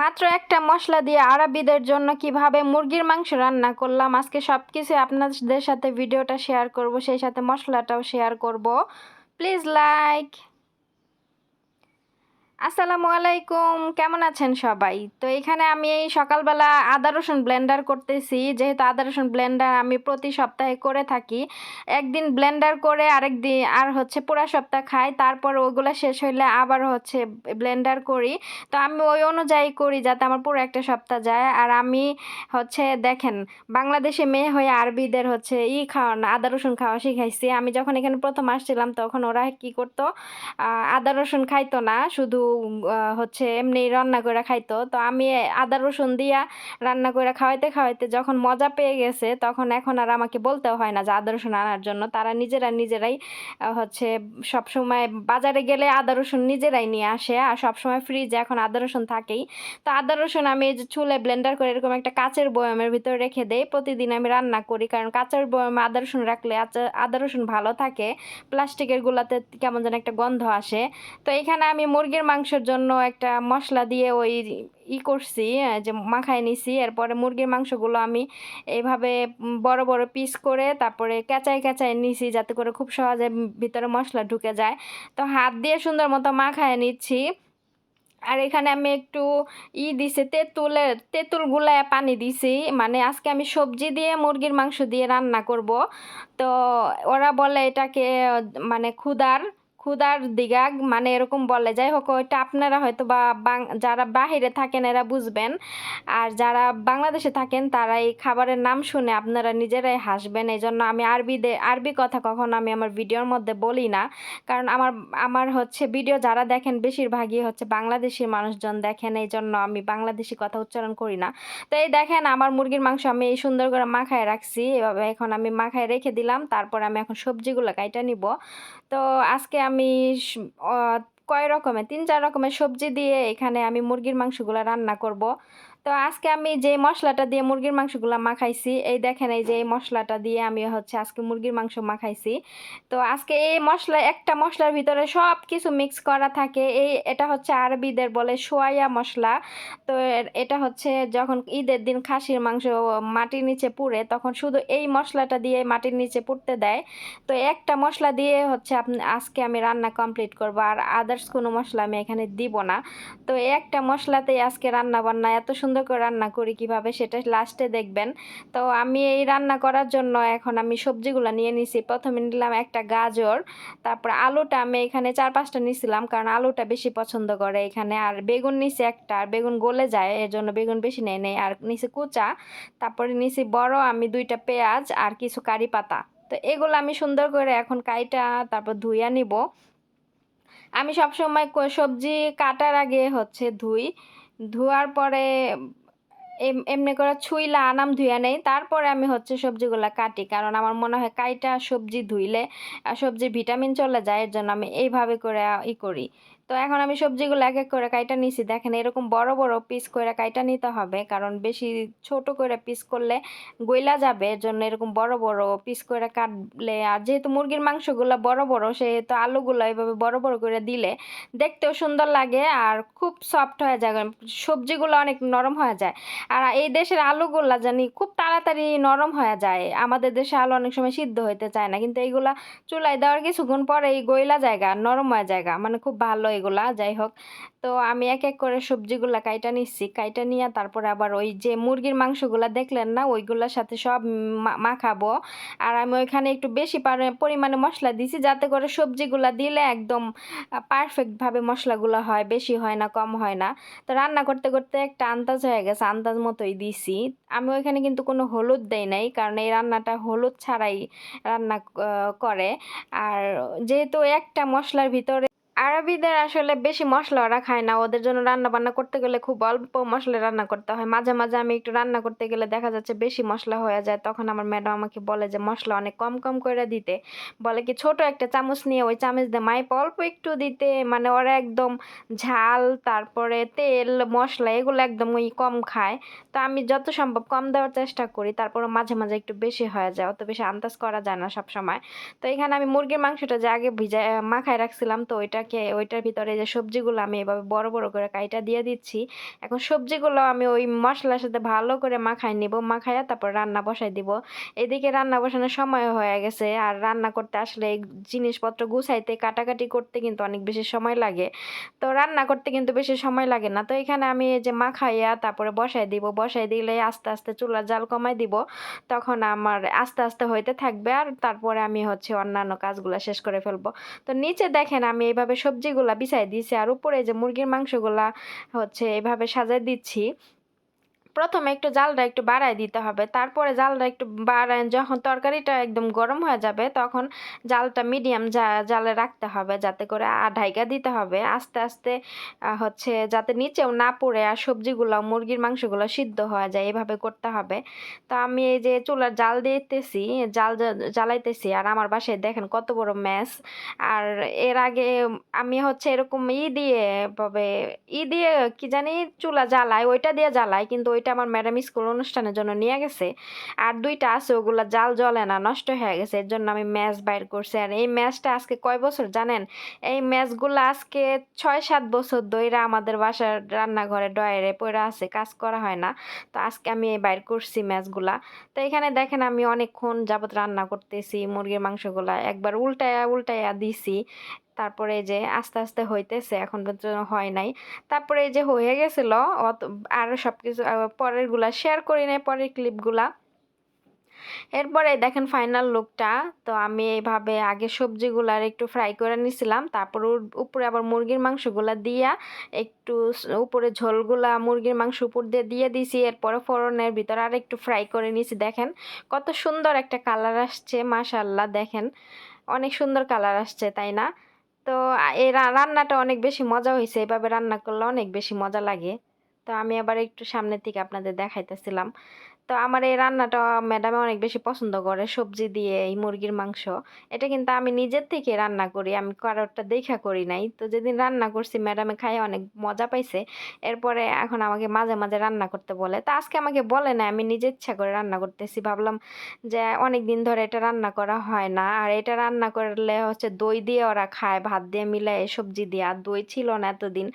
মাত্র একটা মশলা দিয়ে আরবিদের জন্য কীভাবে মুরগির মাংস রান্না করলাম, আজকে সব কিছু আপনাদের সাথে ভিডিওটা শেয়ার করব, সেই সাথে মশলাটাও শেয়ার করব। প্লিজ লাইক আসসালামু আলাইকুম, কেমন আছেন সবাই? তো এখানে আমি এই সকালবেলা আদা রসুন ব্লেন্ডার করতেছি। যেহেতু আদা রসুন ব্লেন্ডার আমি প্রতি সপ্তাহে করে থাকি। একদিন ব্লেন্ডার করে আরেক দিন আর হচ্ছে পুরো সপ্তাহ খাই। তারপর ওগুলো শেষ হইলে আবার হচ্ছে ব্লেন্ডার করি। তো আমি ওই অনুযায়ী করি যাতে আমার পুরো একটা সপ্তাহ যায়। আর আমি হচ্ছে দেখেন, বাংলাদেশে মেয়ে হয়ে আরবিদের হচ্ছে ই খাওয়ানো, আদা রসুন খাওয়া শিখাইছি। আমি যখন এখানে প্রথম আসছিলাম তখন ওরা কি করতো? আদা রসুন খাইতো না। শুধু হচ্ছে এমনি রান্না করে খাইতো। তো আমি আদা, রসুন দিয়া রান্না করে খাওয়াইতে খাওয়াইতে যখন মজা পেয়ে গেছে, তখন এখন আর আমাকে বলতেও হয় না যে আদা, রসুন আনার জন্য। তারা নিজেরা নিজেরাই হচ্ছে সব সময় বাজারে গেলে আদা, রসুন নিজেরাই নিয়ে আসে আর সব সময় ফ্রিজে এখন আদা, রসুন থাকেই। তো আদা, রসুন আমি এই যে চুলে ব্লেন্ডার করে এরকম একটা কাচের বয়ামের ভিতরে রেখে দেই। প্রতিদিন আমি রান্না করি কারণ কাচের বয়ামে আদা, রসুন রাখলে আদা, রসুন ভালো থাকে। প্লাস্টিকের গুলাতে কেমন যেন একটা গন্ধ আসে। তো এখানে আমি মুরগির মাংসের জন্য একটা মশলা দিয়ে ওই ই করছি যে মাখায় নিছি। এরপরে মুরগির মাংসগুলো আমি এইভাবে বড় বড় পিস করে তারপরে কেঁচাই কেঁচাই নিছি যাতে করে খুব সহজে ভিতরে মশলা ঢুকে যায়। তো হাত দিয়ে সুন্দর মতো মাখায় নিচ্ছি। আর এখানে আমি একটু ই দিছি তেঁতুলের তেঁতুল গুলায় পানি দিছি। মানে আজকে আমি সবজি দিয়ে মুরগির মাংস দিয়ে রান্না করব। তো ওরা বলে এটাকে মানে ক্ষুদার ক্ষুদার দিগাগ মানে এরকম বলে। যাই হোক ওইটা আপনারা হয়তো বা, যারা বাহিরে থাকেন এরা বুঝবেন। আর যারা বাংলাদেশে থাকেন, তারা এই খাবারের নাম শুনে আপনারা নিজেরাই হাসবেন। এই জন্য আমি আরবিতে আরবি কথা কখনো আমি আমার ভিডিওর মধ্যে বলি না। কারণ আমার আমার হচ্ছে ভিডিও যারা দেখেন, বেশিরভাগই হচ্ছে বাংলাদেশি মানুষজন দেখেন। এই জন্য আমি বাংলাদেশি কথা উচ্চারণ করি না। তো এই দেখেন, আমার মুরগির মাংস আমি এই সুন্দর করে মাখায় রাখছি। এভাবে এখন আমি মাখায় রেখে দিলাম। তারপর আমি এখন সবজিগুলো কাইটা নিব। তো আজকে আমি কয় রকমের? তিন চার রকমের সবজি দিয়ে এখানে আমি মুরগির মাংসগুলো রান্না করব। তো আজকে আমি যে মশলাটা দিয়ে মুরগির মাংসগুলো মাখাইছি, এই দেখেন এই যে এই মশলাটা দিয়ে আমি হচ্ছে আজকে মুরগির মাংস মাখাইছি। তো আজকে এই মশলা, একটা মশলার ভিতরে সব কিছু মিক্স করা থাকে, এই এটা হচ্ছে আরবিদের বলে সোয়া মশলা। তো এটা হচ্ছে যখন ঈদের দিন খাসির মাংস মাটির নিচে পুড়ে, তখন শুধু এই মশলাটা দিয়ে মাটির নিচে পুড়তে দেয়। তো একটা মশলা দিয়ে হচ্ছে আজকে আমি রান্না কমপ্লিট করব, আর আদার্স কোনো মশলা আমি এখানে দিব না। তো একটা মশলাতেই আজকে রান্না বান্না এত সুন্দর করে রান্না করি কীভাবে সেটা লাস্টে দেখবেন। তো আমি এই রান্না করার জন্য এখন আমি সবজিগুলো নিয়ে নিছি। প্রথমে নিলাম একটা গাজর, তারপর আলুটা আমি এখানে চার পাঁচটা নিছিলাম কারণ আলুটা বেশি পছন্দ করে এখানে। আর বেগুন নিছি একটা, আর বেগুন গলে যায়, এর জন্য বেগুন বেশি নেই নেই। আর নিছি কুচা, তারপরে নিছি বড় আমি দুইটা পেঁয়াজ আর কিছু কারি পাতা। তো এগুলো আমি সুন্দর করে এখন কাইটা, তারপর ধুইয়া নিব। আমি সবসময় সবজি কাটার আগে হচ্ছে ধুই। ধোয়ার পরে এম- এমনি করে ছুইলা আনাম ধুইয়া নেই। তারপরে আমি হচ্ছে সবজিগুলা কাটি, কারণ আমার মনে হয় কাইটা সবজি ধুইলে সবজির ভিটামিন চলে যায়, এর জন্য আমি এইভাবে করে ই করি। তো এখন আমি সবজিগুলো এক এক করে কাইটা নিছি। দেখেন এরকম বড় বড় পিস করে কাইটা নিতে হবে, কারণ বেশি ছোট করে পিস করলে গইলা যাবে। এর জন্য এরকম বড় বড় পিস করে কাটলে, আর যেহেতু মুরগির মাংসগুলো বড় বড়, সেহেতু আলুগুলো এভাবে বড় বড় করে দিলে দেখতেও সুন্দর লাগে আর খুব সফট হয়ে যায়। সবজিগুলো অনেক নরম হয়ে যায়। আর এই দেশের আলুগুলা জানি খুব তাড়াতাড়ি নরম হয়ে যায়। আমাদের দেশে আলু অনেক সময় সিদ্ধ হইতে চায় না, কিন্তু এইগুলা চুলায় দেওয়ার কিছুক্ষণ পরে এই গইলা জায়গা, নরম হয়ে জায়গা। মানে খুব ভালো এগুলা, যাই হোক। তো আমি এক এক করে সবজিগুলা কাইটা নিচ্ছি। কাইটা নিয়ে তারপরে আবার ওই যে মুরগির মাংসগুলা দেখলেন না, ওইগুলোর সাথে সব মাখাবো। আর আমি ওইখানে একটু বেশি পরিমাণে মশলা দিছি, যাতে করে সবজিগুলা দিলে একদম পারফেক্টভাবে মশলাগুলো হয়, বেশি হয় না, কম হয় না। তো রান্না করতে করতে একটা আন্দাজ হয়ে গেছে, আন্দাজ মতোই দিছি। আমি ওইখানে কিন্তু কোনো হলুদ দেই নাই, কারণ এই রান্নাটা হলুদ ছাড়াই রান্না করে। আর যেহেতু একটা মশলার ভিতরে আরবিদের আসলে বেশি মশলা ওরা খায় না। ওদের জন্য রান্না বান্না করতে গেলে খুব অল্প মশলা রান্না করতে হয়। মাঝে মাঝে আমি একটু রান্না করতে গেলে দেখা যাচ্ছে বেশি মশলা হয়ে যায়। তখন আমার ম্যাডাম আমাকে বলে যে, মশলা অনেক কম কম করে দিতে। বলে কি, ছোট একটা চামচ নিয়ে ওই চামচ দিয়ে মাইপ অল্প একটু দিতে। মানে ওরা একদম ঝাল, তারপরে তেল, মশলা এগুলো একদম ওই কম খায়। তো আমি যত সম্ভব কম দেওয়ার চেষ্টা করি। তারপরে মাঝে মাঝে একটু বেশি হয়ে যায়। অত বেশি আন্দাজ করা যায় না সব সময় তো এখানে আমি মুরগির মাংসটা যে আগে ভিজা মাখায় রাখছিলাম, তো ওইটা থাকে ওইটার ভিতরে যে সবজিগুলো আমি এভাবে বড় বড় করে কাইটা দিয়ে দিচ্ছি। এখন সবজিগুলো আমি ওই মশলার সাথে ভালো করে মাখাই নিব মাখাইয়া তারপর রান্না বসাই দিব। এদিকে রান্না বসানোর সময় হয়ে গেছে আর রান্না করতে আসলে জিনিসপত্র গুছাইতে, কাটাকাটি করতে কিন্তু অনেক বেশি সময় লাগে। তো রান্না করতে কিন্তু বেশি সময় লাগে না। তো এখানে আমি যে মাখাইয়া তারপরে বসাই দিব বসাই দিলে আস্তে আস্তে চুলার জাল কমাই দিব। তখন আমার আস্তে আস্তে হইতে থাকবে আর তারপরে আমি হচ্ছে অন্যান্য কাজগুলো শেষ করে ফেলব। তো নিচে দেখেন আমি এইভাবে সবজিগুলা বিছাই দিয়েছি আর উপরে যে মুরগির মাংসগুলা হচ্ছে এভাবে সাজাই দিচ্ছি। প্রথমে একটু জালটা একটু বাড়ায় দিতে হবে। তারপরে জালটা একটু বাড়ায় যখন তরকারিটা একদম গরম হয়ে যাবে তখন জালটা মিডিয়াম জালে রাখতে হবে যাতে করে ঢাইকা দিতে হবে। আস্তে আস্তে হচ্ছে যাতে নিচেও না পড়ে আর সবজিগুলো, মুরগির মাংসগুলো সিদ্ধ হয়ে যায়। এভাবে করতে হবে। তো আমি এই যে চুলার জাল দিতেছি, জাল জ্বালাইতেছি আর আমার বাসায় দেখেন কত বড় ম্যাস আর এর আগে আমি হচ্ছে এরকম ই দিয়ে ই দিয়ে কি জানি চুলা জ্বালাই ওইটা দিয়ে জ্বালাই কিন্তু ওইটা আমার ম্যাডাম স্কুল অনুষ্ঠানের জন্য নিয়ে গেছে। আর দুইটা আছে, ওগুলো জাল জ্বলে না, নষ্ট হয়ে গেছে। এর জন্য আমি ম্যাচ বাইর করছি। আর এই ম্যাচটা আজকে কয় বছর জানেন? এই ম্যাচগুলো আজকে ছয় সাত বছর ধরে আমাদের বাসার রান্নাঘরে ডয়ারে পড়ে আছে, কাজ করা হয় না। তো আজকে আমি এই বাইর করছি ম্যাচগুলা। তো এখানে দেখেন আমি অনেকক্ষণ যাবত রান্না করতেছি, মুরগির মাংসগুলা একবার উল্টায়া উল্টায়া দিছি। তারপরে যে আস্তে আস্তে হইতেছে, এখন পর্যন্ত হয় নাই। তারপরে এই যে হয়ে গেছিল, অত আর সব কিছু পরেরগুলা শেয়ার করি নাই, পরের ক্লিপগুলা এরপরে দেখেন ফাইনাল লুকটা তো আমি এইভাবে আগে সবজিগুলার একটু ফ্রাই করে নিছিলাম, তারপর উপরে আবার মুরগির মাংসগুলা দিয়া, একটু উপরে ঝোলগুলা মুরগির মাংস উপর দিয়ে দিয়ে দিছি, এরপরে ফোড়নের ভিতরে আর একটু ফ্রাই করে নিছি, দেখেন কত সুন্দর একটা কালার আসছে মাশাল্লাহ দেখেন। অনেক সুন্দর কালার আসছে, তাই না? তো এই রান্নাটা অনেক বেশি মজা হয়েছে এভাবে রান্না করলে অনেক বেশি মজা লাগে। তো আমি আবার একটু সামনের থেকে আপনাদের দেখাইতেছিলাম। তো আমার এই রান্নাটা ম্যাডামে অনেক বেশি পছন্দ করে, সবজি দিয়ে, এই মুরগির মাংস। এটা কিন্তু আমি নিজের থেকে রান্না করি, আমি কারোরটা দেখা করি নাই। তো যেদিন রান্না করছি ম্যাডামে খাই অনেক মজা পাইছে। এরপরে এখন আমাকে মাঝে মাঝে রান্না করতে বলে। তো আজকে আমাকে বলে না আমি নিজে ইচ্ছা করে রান্না করতেছি। ভাবলাম যে অনেক দিন ধরে এটা রান্না করা হয় না। আর এটা রান্না করলে হচ্ছে দই দিয়ে ওরা খায়, ভাত দিয়ে মিলায় সবজি দিয়ে। আর দই ছিল না এতদিন।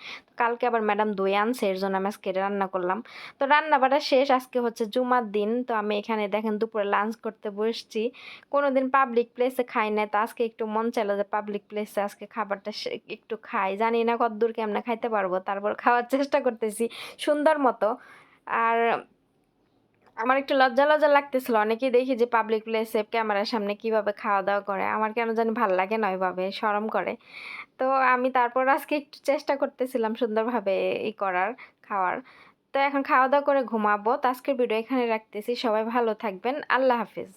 কালকে আবার ম্যাডাম দই আনছে, এর জন্য আমি আজকে রান্না করলাম। তো রান্না বাটা শেষ, আজকে হচ্ছে জুমার দিন, তো আমি এখানে দেখেন দুপুরে লাঞ্চ করতে বসছি। কোনো দিন পাবলিক প্লেসে খাই না তো আজকে একটু মন চাইলো যে পাবলিক প্লেসে আজকে খাবারটা একটু খাই। জানি না কতদূর কেমনে খাইতে পারব, তারপর খাওয়ার চেষ্টা করতেছি, সুন্দর মতো। আর আমার একটু লজ্জা লজ্জা লাগতেছিল। অনেকেই দেখি যে পাবলিক প্লেসে ক্যামেরার সামনে কীভাবে খাওয়া দাওয়া করে। আমার কেন জানি ভালো লাগে না ওইভাবে সরম করে। তো আমি তারপর আজকে একটু চেষ্টা করতেছিলাম সুন্দরভাবে ই করার, খাওয়ার। তো এখন খাওয়া দাওয়া করে ঘুমাবো। তো আজকের ভিডিও এখানে রাখতেছি। সবাই ভালো থাকবেন। আল্লাহ হাফিজ।